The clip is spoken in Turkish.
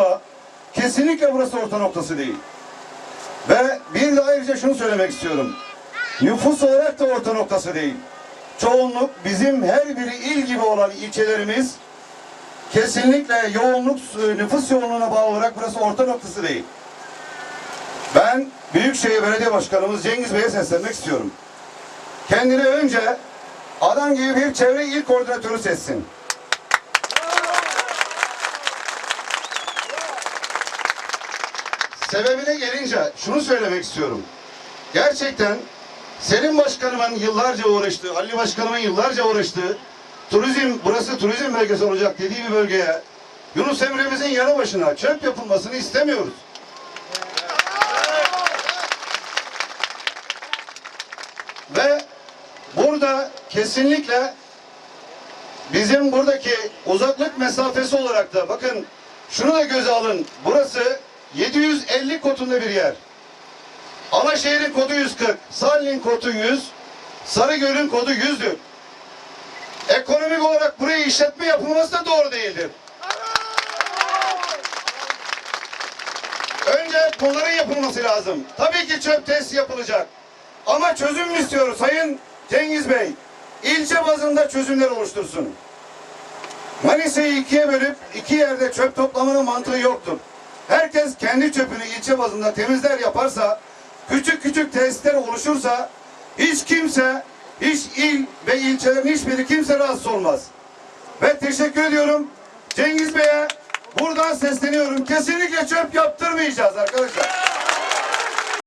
ama kesinlikle burası orta noktası değil. Ve bir de ayrıca şunu söylemek istiyorum. Nüfus olarak da orta noktası değil. Çoğunluk bizim her biri il gibi olan ilçelerimiz kesinlikle yoğunluk nüfus yoğunluğuna bağlı olarak burası orta noktası değil. Ben Büyükşehir Belediye Başkanımız Cengiz Bey'e seslenmek istiyorum. Kendine önce adam gibi bir çevre il koordinatörü seçsin. Sebebine gelince şunu söylemek istiyorum. Gerçekten Selim Başkanımın yıllarca uğraştığı, Ali Başkanımın yıllarca uğraştığı turizm, burası turizm bölgesi olacak dediği bir bölgeye Yunus Emre'mizin yanı başına çöp yapılmasını istemiyoruz. Ve burada kesinlikle bizim buradaki uzaklık mesafesi olarak da bakın şunu da göze alın. Burası 750 kotunda bir yer. Alaşehir'in kodu 140, Salih'in kodu 100, Sarıgöl'ün kodu 100'dür. Ekonomik olarak buraya işletme yapılması da doğru değildir. Önce bunların yapılması lazım. Tabii ki çöp testi yapılacak. Ama çözüm mü istiyoruz Sayın Cengiz Bey? İlçe bazında çözümler oluştursun. Manisa'yı ikiye bölüp iki yerde çöp toplamanın mantığı yoktur. Herkes kendi çöpünü ilçe bazında temizler yaparsa, küçük küçük tesisler oluşursa hiç kimse, hiç il ve ilçelerin hiçbiri kimse rahatsız olmaz. Ve teşekkür ediyorum Cengiz Bey'e buradan sesleniyorum. Kesinlikle çöp yaptırmayacağız arkadaşlar.